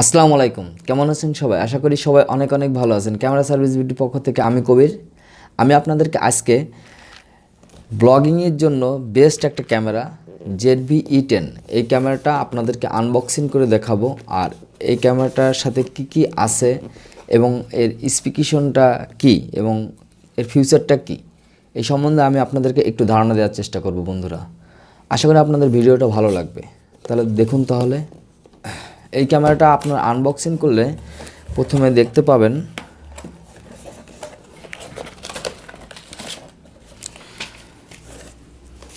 আসসালামু আলাইকুম। কেমন আছেন সবাই? আশা করি সবাই অনেক অনেক ভালো আছেন। ক্যামেরা সার্ভিস বিউটির পক্ষ থেকে আমি কবির। আমি আপনাদেরকে আজকে ব্লগিংয়ের জন্য বেস্ট একটা camera Z V E ten এই ক্যামেরাটা আপনাদেরকে আনবক্সিং করে দেখাবো। আর এই ক্যামেরাটার সাথে কি কি আছে এবং এর স্পিকেশনটা কি এবং এর ফিউচারটা কি, এই সম্বন্ধে আমি আপনাদেরকে একটু ধারণা দেওয়ার চেষ্টা করব বন্ধুরা। আশা করি আপনাদের ভিডিওটা ভালো লাগবে। তাহলে দেখুন তাহলে। এই ক্যামেরাটা আপনার আনবক্সিং করলে প্রথমে দেখতে পাবেন।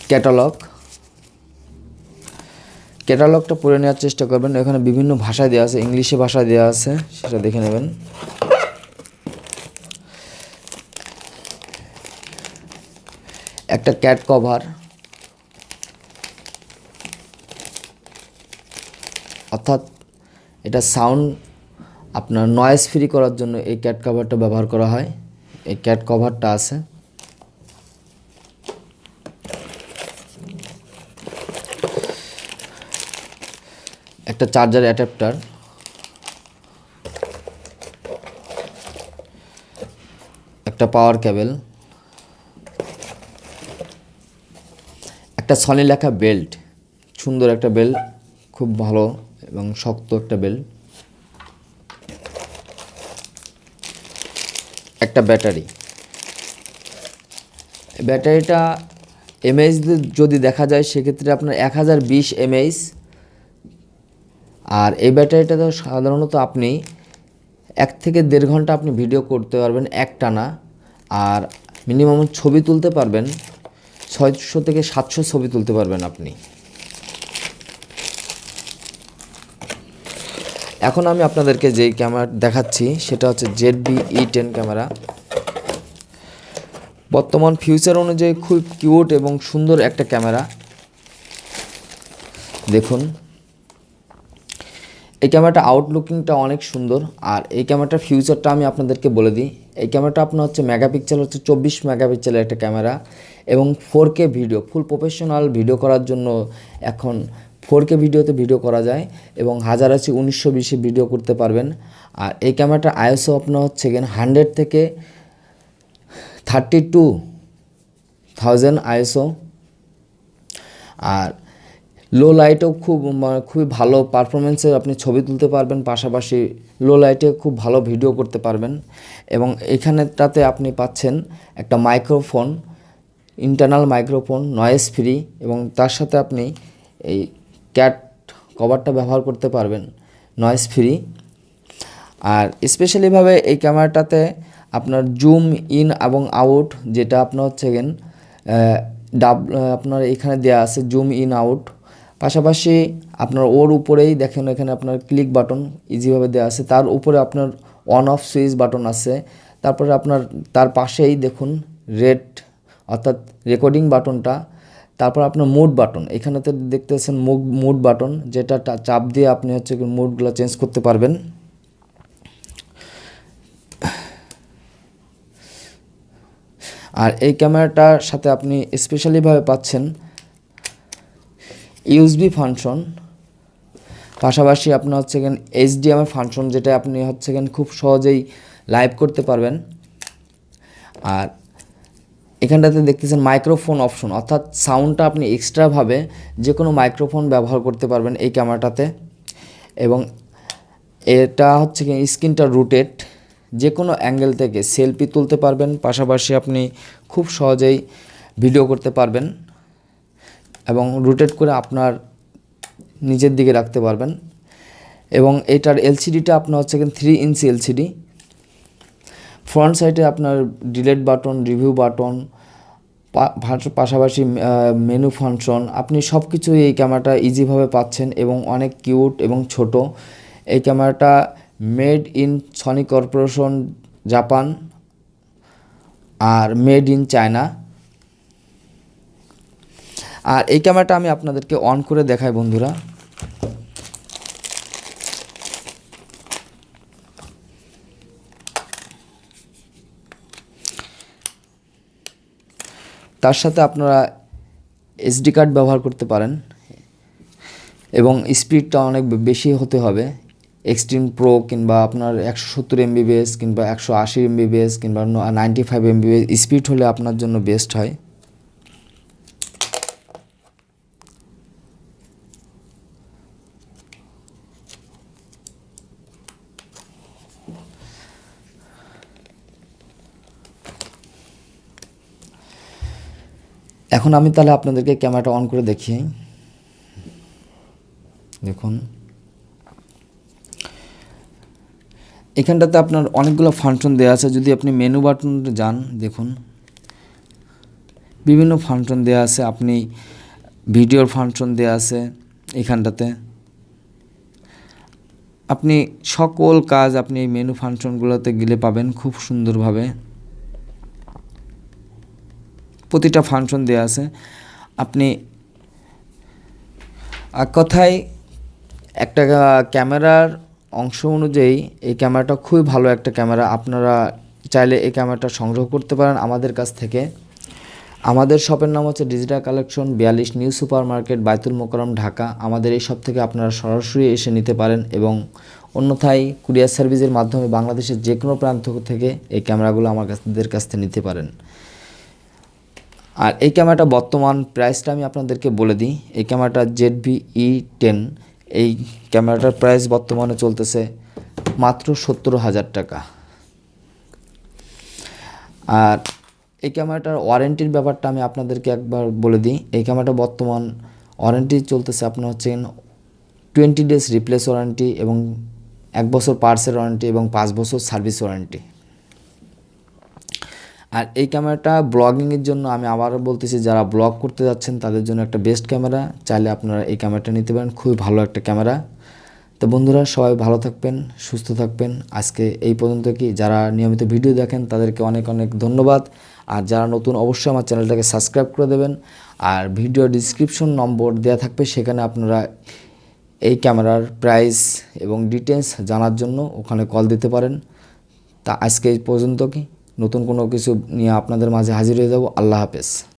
ক্যাটালগ। ক্যাটালগটা পড়ে নেওয়ার চেষ্টা করবেন। এখানে বিভিন্ন ভাষায় দেওয়া আছে, ইংলিশে ভাষায় দেওয়া আছে, সেটা দেখে নেবেন। একটা ক্যাট কভার অর্থাৎ এটা সাউন্ড আপনার নয়েজ ফ্রি করার জন্য এই ক্যাট কভারটা ব্যবহার করা হয়। এই ক্যাট কভারটা আছে। একটা চার্জার অ্যাডাপ্টার একটা পাওয়ার কেবল একটা সনি লেখা বেল্ট সুন্দর একটা বেল্ট খুব ভালো। এবং শক্ত একটা বেল একটা ব্যাটারি। ব্যাটারিটা এমএইচ যদি দেখা যায়, সেক্ষেত্রে আপনার এক হাজার বিশ এমএইচ। আর এই ব্যাটারিটা তো সাধারণত আপনি এক থেকে দেড় ঘণ্টা আপনি ভিডিও করতে পারবেন এক টানা আর মিনিমাম ছবি তুলতে পারবেন, ছয়শো থেকে সাতশো ছবি তুলতে পারবেন আপনি। এখন আমি আপনাদেরকে যেই ক্যামেরা দেখাচ্ছি, সেটা হচ্ছে Z V E ten camera. বর্তমান ফিউচার অনুযায়ী খুব কিউট এবং সুন্দর একটা ক্যামেরা। দেখুন। এই ক্যামেরাটা আউটলুকিংটা অনেক সুন্দর। আর এই ক্যামেরাটার ফিউচারটা আমি আপনাদেরকে বলে দিই। এই ক্যামেরাটা আপনার হচ্ছে মেগাপিক্সেল হচ্ছে চব্বিশ মেগাপিক্সেলের একটা ক্যামেরা। এবং four video full professional video করার জন্য এখন ফোর কে ভিডিওতে ভিডিও করা যায় এবং হাজার আশি উনিশশো বিশে ভিডিও করতে পারবেন। আর এই ক্যামেরাটার আইএসও আপনার হচ্ছে গেন হান্ড্রেড থেকে থার্টি টু থাউজেন্ড আইএসও আর লো লাইটেও খুব খুবই ভালো পারফরমেন্সের আপনি ছবি তুলতে পারবেন, পাশাপাশি লো লাইটে খুব ভালো ভিডিও করতে পারবেন। এবং এখানেটাতে আপনি পাচ্ছেন একটা microphone internal microphone noise free এবং তার সাথে আপনি এই ক্যাট কভারটা ব্যবহার করতে পারবেন নয়েজ ফ্রি আর স্পেশালিভাবে এই ক্যামেরাটাতে আপনার জুম ইন এবং আউট যেটা আপনার হচ্ছে গেন ডাব আপনার এখানে দেওয়া আছে জুম ইন আউট পাশাপাশি আপনার ওর উপরেই দেখেন এখানে আপনার ক্লিক বাটন ইজিভাবে দেওয়া আছে। তার উপরে আপনার অন অফ সুইচ বাটন আছে। তারপরে আপনার তার পাশেই দেখুন রেড অর্থাৎ রেকর্ডিং বাটনটা তারপর আপনার মুড বাটন এখানেতে দেখতেছেন মুড মুড বাটন যেটা চাপ দিয়ে আপনি হচ্ছে মুডগুলো চেঞ্জ করতে পারবেন। আর এই ক্যামেরাটার সাথে আপনি স্পেশালিভাবে পাচ্ছেন ইউএসবি ফাংশন পাশাপাশি আপনার হচ্ছে গেন এইচডিএমআই ফাংশন যেটা আপনি হচ্ছে গেন খুব সহজেই লাইভ করতে পারবেন। আর এখানটাতে দেখতেছেন মাইক্রোফোন অপশন অর্থাৎ সাউন্ডটা আপনি এক্সট্রাভাবে যে কোনো মাইক্রোফোন ব্যবহার করতে পারবেন এই ক্যামেরাটাতে এবং এটা হচ্ছে কি স্ক্রিনটা রুটেড যে কোনো অ্যাঙ্গেল থেকে সেলফি তুলতে পারবেন, পাশাপাশি আপনি খুব সহজেই ভিডিও করতে পারবেন এবং রোটেট করে আপনার নিজের দিকে রাখতে পারবেন। এবং এটার এলসিডিটা আপনার হচ্ছে কি থ্রি ইঞ্চি এলসিডি ফ্রন্ট সাইডে আপনার ডিলেট বাটন রিভিউ বাটন পাশাপাশি মেনু ফাংশন আপনি সব কিছুই এই ক্যামেরাটা ইজিভাবে পাচ্ছেন এবং অনেক কিউট এবং ছোট। এই ক্যামেরাটা made in Sony corporation Japan R made in China আর এই ক্যামেরাটা আমি আপনাদেরকে অন করে দেখাই, বন্ধুরা। তার সাথে আপনারা এসডি কার্ড ব্যবহার করতে পারেন এবং স্পিডটা অনেক বেশি হতে হবে। এক্সট্রিম প্রো কিংবা আপনার একশো সত্তর এমবিবিএস কিংবা একশো আশি এমবিবিএস কিংবা নাইনটি ফাইভ এমবিবিএস স্পিড হলে আপনার জন্য বেস্ট হয়। এখন আমি তাহলে আপনাদেরকে ক্যামেরাটা অন করে দেখি। দেখুন। এখানটাতে আপনার অনেকগুলো ফাংশন দেওয়া আছে। যদি আপনি মেনু বাটনটা যান, দেখুন। বিভিন্ন ফাংশন দেওয়া আছে। আপনি ভিডিওর ফাংশন দেওয়া আছে এখানটাতে। আপনি সকল কাজ আপনি এই মেনু ফাংশনগুলোতে গেলে পাবেন খুব সুন্দরভাবে। প্রতিটা ফাংশন দেওয়া আছে। আপনি কথায় একটা ক্যামেরার অংশ অনুযায়ী এই ক্যামেরাটা খুবই ভালো একটা ক্যামেরা আপনারা চাইলে এই ক্যামেরাটা সংগ্রহ করতে পারেন আমাদের কাছ থেকে। আমাদের শপের নাম হচ্ছে ডিজিটাল কালেকশন বিয়াল্লিশ new super market Baitul Mukarram Dhaka. আমাদের এই শপ থেকে আপনারা সরাসরি এসে নিতে পারেন এবং অন্যথায় কুরিয়ার সার্ভিসের মাধ্যমে বাংলাদেশের যে কোনো প্রান্ত থেকে এই ক্যামেরাগুলো আমার কাছদের কাছ থেকে নিতে পারেন। আর এই ক্যামেরাটা বর্তমান প্রাইসটা আমি আপনাদেরকে বলে দিই। এই ক্যামেরাটা জেড ভি ই টেন এই ক্যামেরাটার প্রাইস বর্তমানে চলতেছে মাত্র সত্তর হাজার টাকা। আর এই ক্যামেরাটার ওয়ারেন্টির ব্যাপারটা আমি আপনাদেরকে একবার বলে দিই। এই ক্যামেরাটা বর্তমান ওয়ারেন্টি চলতেছে আপনার হচ্ছে টোয়েন্টি ডেজ রিপ্লেস ওয়ারেন্টি এবং এক বছর পার্সের ওয়ারেন্টি এবং পাঁচ বছর সার্ভিস ওয়ারেন্টি আর এই ক্যামেরাটা ব্লগিংয়ের জন্য আমি আবারও বলতেছি, যারা ব্লগ করতে যাচ্ছেন তাদের জন্য একটা বেস্ট ক্যামেরা। চাইলে আপনারা এই ক্যামেরাটা নিতে পারেন, খুবই ভালো একটা ক্যামেরা। তো বন্ধুরা, সবাই ভালো থাকবেন, সুস্থ থাকবেন। আজকে এই পর্যন্ত কি? যারা নিয়মিত ভিডিও দেখেন তাদেরকে অনেক অনেক ধন্যবাদ। আর যারা নতুন, অবশ্যই আমার চ্যানেলটাকে সাবস্ক্রাইব করে দেবেন। আর ভিডিও ডিসক্রিপশন নম্বর দেওয়া থাকবে, সেখানে আপনারা এই ক্যামেরার প্রাইস এবং ডিটেলস জানার জন্য ওখানে কল দিতে পারেন। তা আজকে এই পর্যন্ত কি? নতুন কোনো কিছু নিয়ে আপনাদের মাঝে হাজির হয়ে যাব। আল্লাহ হাফেজ।